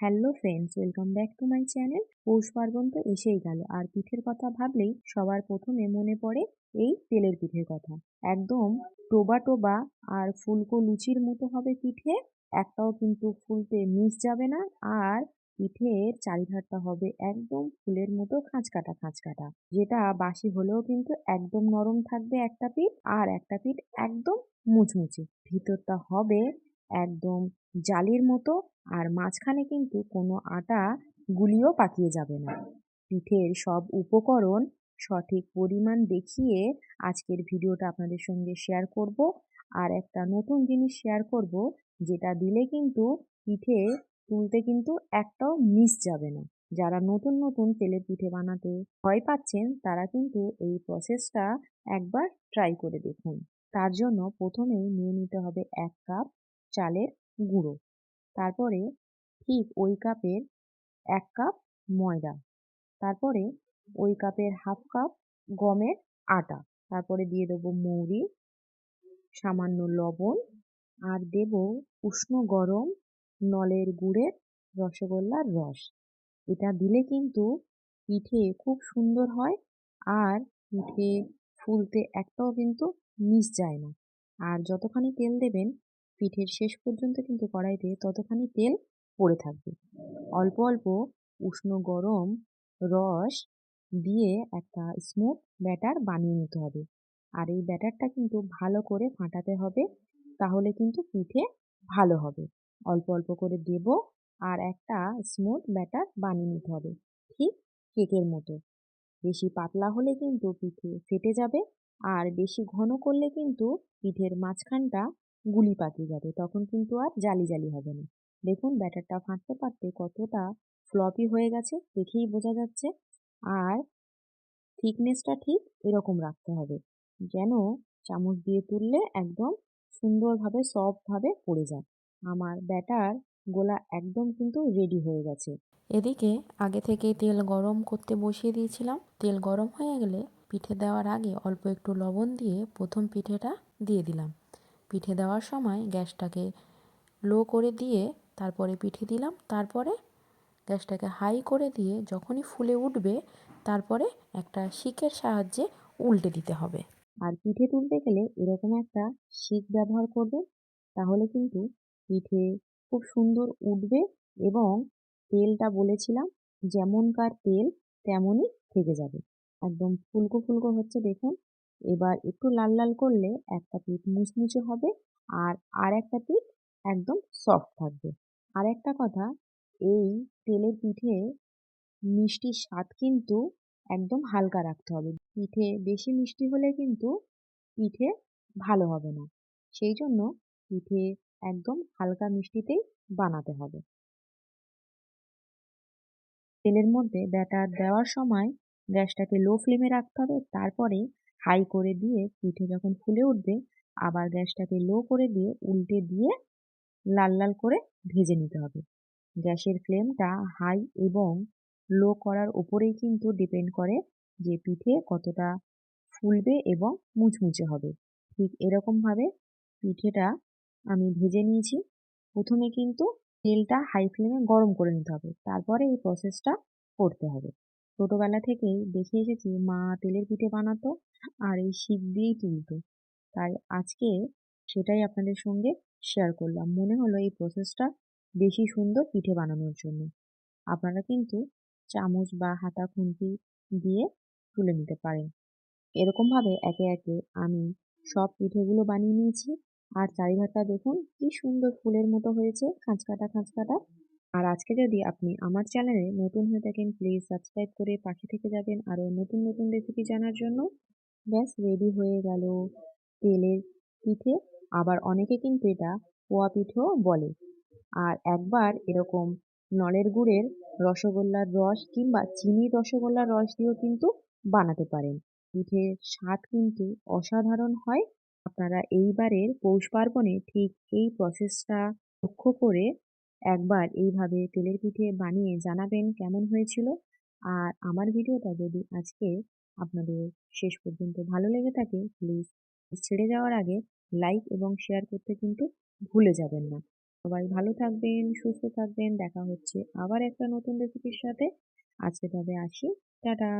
Hello friends welcome back to my channel Poush Parbon তো এসেই গেল, আর পিঠের কথা ভাবলেই সবার প্রথমে মনে পড়ে এই তেলের পিঠের কথা। একদম টোবা টোবা আর ফুলকো লুচির মতো হবে পিঠে, একটাও কিন্তু ফুলতে মিস যাবে না, আর পিঠের চারিধারটা হবে একদম ফুলের মতো খাঁচ কাটা খাঁচ কাটা যেটা বাসি হলেও কিন্তু একদম নরম থাকবে একটা পিঠ, আর একটা পিঠ একদম মুচমুচে। ভিতরটা হবে একদম জালির মতো আর মাঝখানে কিন্তু কোনো আটা গুলিও পাকিয়ে যাবে না। পিঠের সব উপকরণ সঠিক পরিমাণ দেখিয়ে আজকের ভিডিওটা আপনাদের সঙ্গে শেয়ার করব। আর একটা নতুন জিনিস শেয়ার করব, যেটা দিলে কিন্তু পিঠে তুলতে কিন্তু একটাও মিস যাবে না। যারা নতুন নতুন তেলের পিঠে বানাতে ভয় পাচ্ছেন, তারা কিন্তু এই প্রসেসটা একবার ট্রাই করে দেখুন। তার জন্য প্রথমেই নিয়ে নিতে হবে এক কাপ চালের গুঁড়ো। তারপরে ঠিক ওই কাপের এক কাপ ময়দা। তারপরে ওই কাপের হাফ কাপ গমের আটা। তারপরে দিয়ে দেবো মৌরি, সামান্য লবণ আর দেব উষ্ণ গরম নলের গুড়ের রসগোল্লার রস। এটা দিলে কিন্তু পিঠে খুব সুন্দর হয় আর পিঠে ফুলতে একটাও কিন্তু মিস যায় না। আর যতখানি তেল দেবেন পিঠের শেষ পর্যন্ত কিন্তু কড়াইতে ততখানি তেল পড়ে থাকবে। অল্প অল্প উষ্ণ গরম রস দিয়ে একটা স্মুথ ব্যাটার বানিয়ে নিতে হবে। আর এই ব্যাটারটা কিন্তু ভালো করে ফাটাতে হবে, তাহলে কিন্তু পিঠে ভালো হবে। অল্প অল্প করে দেব আর একটা স্মুথ ব্যাটার বানিয়ে নিতে হবে, ঠিক কেকের মতো। বেশি পাতলা হলে কিন্তু পিঠে ফেটে যাবে, আর বেশি ঘন করলে কিন্তু পিঠের মাঝখানটা গুলি পাকিয়ে যাবে, তখন কিন্তু আর জালি জালি হবে না। দেখুন, ব্যাটারটা ফাটতে ফাটতে কতটা ফ্লপি হয়ে গেছে, দেখেই বোঝা যাচ্ছে। আর থিকনেসটা ঠিক এরকম রাখতে হবে, যেন চামচ দিয়ে তুললে একদম সুন্দরভাবে সফটভাবে পড়ে যায়। আমার ব্যাটার গোলা একদম কিন্তু রেডি হয়ে গেছে। এদিকে আগে থেকে তেল গরম করতে বসিয়ে দিয়েছিলাম। তেল গরম হয়ে গেলে পিঠে দেওয়ার আগে অল্প একটু লবণ দিয়ে প্রথম পিঠেটা দিয়ে দিলাম। পিঠে দেওয়ার সময় গ্যাসটাকে লো করে দিয়ে তারপরে পিঠে দিলাম। তারপরে গ্যাসটাকে হাই করে দিয়ে যখনই ফুলে উঠবে, তারপরে একটা শিকের সাহায্যে উল্টে দিতে হবে। আর পিঠে তুলতে গেলে এরকম একটা শিক ব্যবহার করবে, তাহলে কিন্তু পিঠে খুব সুন্দর উঠবে এবং তেলটা বলেছিলাম, যেমনকার তেল তেমনই থেকে যাবে। একদম ফুলকো ফুলকো হচ্ছে দেখুন এবার একটু লাল লাল করলে একটা পিঠ মুচমুচে হবে আর আর একটা পিঠ একদম সফট থাকবে। আর একটা কথা, এই তেলের পিঠে মিষ্টির স্বাদ কিন্তু একদম হালকা রাখতে হবে। পিঠে বেশি মিষ্টি হলে কিন্তু পিঠে ভালো হবে না। সেই জন্য পিঠে একদম হালকা মিষ্টিতেই বানাতে হবে। তেলের মধ্যে ব্যাটার দেওয়ার সময় গ্যাসটাকে লো ফ্লেমে রাখতে হবে, তারপরে হাই করে দিয়ে পিঠে যখন ফুলে উঠবে, আবার গ্যাসটাকে লো করে দিয়ে উল্টে দিয়ে লাল লাল করে ভেজে নিতে হবে। গ্যাসের ফ্লেমটা হাই এবং লো করার উপরেই কিন্তু ডিপেন্ড করে যে পিঠে কতটা ফুলবে এবং মুচমুচে হবে। ঠিক এরকমভাবে পিঠেটা আমি ভেজে নিয়েছি। প্রথমে কিন্তু তেলটা হাই ফ্লেমে গরম করে নিতে হবে, তারপরে এই প্রসেসটা করতে হবে। ছোটোবেলা থেকেই দেখে এসেছি মা তেলের পিঠে বানাতো আর এই শিক দিয়েই তুলতো তাই আজকে সেটাই আপনাদের সঙ্গে শেয়ার করলাম। মনে হলো এই প্রসেসটা বেশি সুন্দর পিঠে বানানোর জন্য। আপনারা কিন্তু চামচ বা হাতা খুন্তি দিয়ে তুলে নিতে পারেন। এরকমভাবে একে একে আমি সব পিঠেগুলো বানিয়ে নিয়েছি। আর চারিধারটা দেখুন কি সুন্দর ফুলের মতো হয়েছে। খাঁচকাটা খাঁচকাটা। আর আজকে যদি আপনি আমার চ্যানেলে নতুন হয়ে থাকেন প্লিজ সাবস্ক্রাইব করে পাশে থেকে যাবেন আরও নতুন নতুন রেসিপি জানার জন্য। ব্যাস রেডি হয়ে গেল তেলের পিঠে। আবার অনেকে কিন্তু এটা পোয়া পিঠেও বলে। আর একবার এরকম নলের গুড়ের রসগোল্লার রস কিংবা চিনির রসগোল্লার রস দিয়েও কিন্তু বানাতে পারেন। পিঠের স্বাদ কিন্তু অসাধারণ হয়। আপনারা এইবারের পৌষ পার্বণে ঠিক এই প্রসেসটা লক্ষ্য করে একবার এইভাবে তেলের পিঠে বানিয়ে জানাবেন কেমন হয়েছিল। আর আমার ভিডিওটা যদি আজকে আপনাদের শেষ পর্যন্ত ভালো লেগে থাকে প্লিজ ছেড়ে যাওয়ার আগে লাইক এবং শেয়ার করতে কিন্তু ভুলে যাবেন না। সবাই ভালো থাকবেন, সুস্থ থাকবেন, দেখা হচ্ছে আবার একটা নতুন রেসিপির সাথে। আজকে তবে আসি। টাটা!